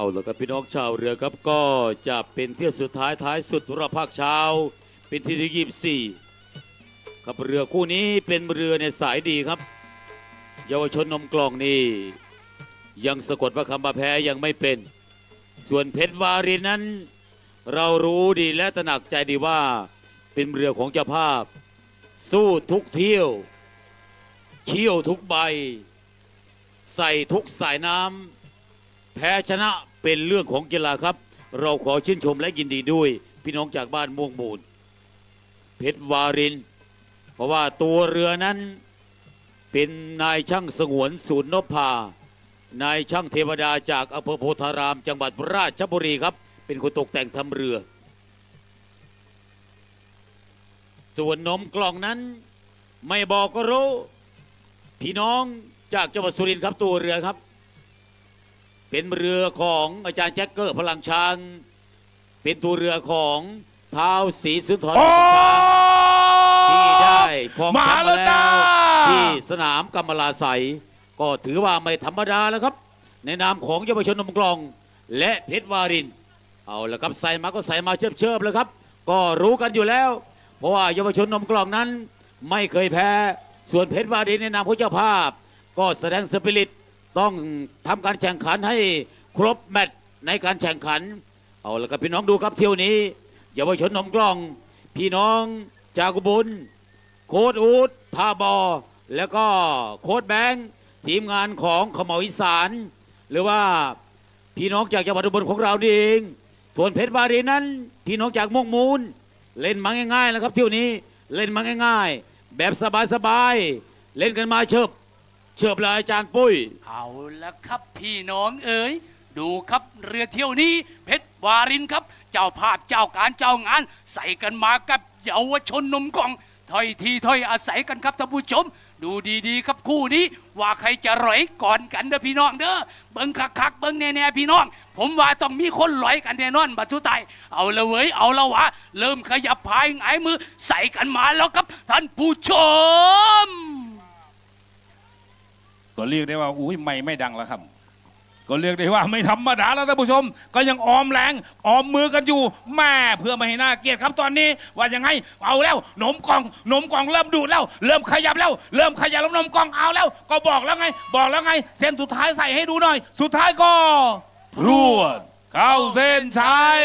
เอาละครับพี่น้องชาวเรือครับก็จะเป็นเที่ยวสุดท้ายท้ายสุดรอบภาคเช้า เป็นที่ที่ยี่สิบสี่ครับเรือคู่นี้เป็นเรือในสายดีครับ เยาวชนนมกล่องนี่ยังสะกดว่าคำว่าแพ้ยังไม่เป็น ส่วนเพชรวารินนั้น เรารู้ดีและตระหนักใจดีว่าเป็นเรือของเจ้าภาพ สู้ทุกเที่ยว เขี้ยวทุกใบ ใส่ทุกสายน้ำแพ้ชนะ เป็นเรื่องของกีฬาครับ เราขอชื่นชมและยินดีด้วย พี่น้องจากบ้านม่วงมูลเพชรวาริน เพราะว่าตัวเรือนั้นเป็นนายช่างสงวนศูนย์นพานายช่างเทวดาจากอำเภอโพธาราม จังหวัดราชบุรีครับ เป็นคนตกแต่งทำเรือ ส่วนนมกล่องนั้นไม่บอกก็รู้ พี่น้องจากจังหวัดสุรินทร์ครับตัวเรือครับ เป็นเรือของอาจารย์แจ็คเกอร์พลังช้างเป็นตัวเรือของเท้าวศรีสุนทรโอ้พลังช้างที่ได้ครองแชมป์มาแล้วมาจ้าแล้วที่สนามกำมะลาใสยก็ถือว่าไม่ธรรมดาแล้วครับ ในนามของเยาวชนนมกลอง และเพชรวาริน เอาละครับใส่มาก็ใส่มาเชิบเชิบๆเลยครับ ก็รู้กันอยู่แล้ว เพราะว่าเยาวชนนมกลองนั้น ไม่เคยแพ้ ส่วนเพชรวารินในนามของเจ้าภาพ ก็แสดงสปิริต ต้องทำการแข่งขันให้ครบแมตช์ในการแข่งขัน เอาละครับพี่น้องดูครับเที่ยวนี้เยาวชนนมกล้อง พี่น้องจากอุบุญโค้ดอูดทาบอ แล้วก็โค้ดแบงค์ทีมงานของขมอีสาน หรือว่าพี่น้องจากจังหวัดอุบลของเราดีเองส่วนเพชรวารีนั้น พี่น้องจากม่วงมูล เล่นมาง่ายๆแล้วครับเที่ยวนี้เล่นมาง่ายๆ แบบสบายๆเล่นกันมาเชิบ เชิบเลยอาจารย์ปุ้ย เอาละครับพี่น้องเอ๋ยดูครับเรือเที่ยวนี้ เพชรวารินครับ เจ้าภาพเจ้าการเจ้างาน ใส่กันมากับเยาวชนนมกล่องถ้อยทีถ้อยอาศัยกันครับท่านผู้ชม ดูดีๆ ครับคู่นี้ ว่าใครจะร้อยก่อนกันเด้อพี่น้องเด้อเบิ้งคักๆเบิ้งแน่ๆพี่น้อง ผมว่าต้องมีคนร้อยกันแน่นอนบัดสุดท้ายเอาละเว้ยเอาละวะเริ่มขยับพายหงายมือใส่กันมาแล้วครับท่านผู้ชม ก็เรียกได้ว่าอุ้ยไม่ไม่ดังแล้วครับ ก็เรียกได้ว่าไม่ธรรมดาแล้วท่านผู้ชม ก็ยังออมแรงออมมือกันอยู่แม่เพื่อไม่ให้น่าเกลียดครับตอนนี้ ว่ายังไงเอาแล้วหนมกล่องหนมกล่องเริ่มดูดแล้ว เริ่มขยับแล้ว เริ่มขยับแล้วหนมกล่องเอาแล้ว ก็บอกแล้วไง บอกแล้วไง เส้นสุดท้ายใส่ให้ดูหน่อย สุดท้ายก็พรวดเข้าเส้นชัย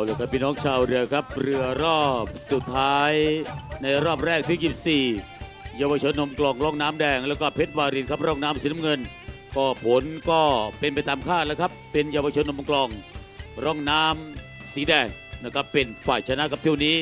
เอาเลยครับพี่น้องชาวเรือครับ เรือรอบสุดท้าย ในรอบแรกที่ 24 เยาวชนนมกล่องร่องน้ำแดง แล้วก็เพชรวารินครับร่องน้ำสีน้ำเงิน ก็ผลก็เป็นไปตามคาดแล้วครับ เป็นเยาวชนนมกล่องร่องน้ำสีแดงนะครับเป็นฝ่ายชนะครับเที่ยวนี้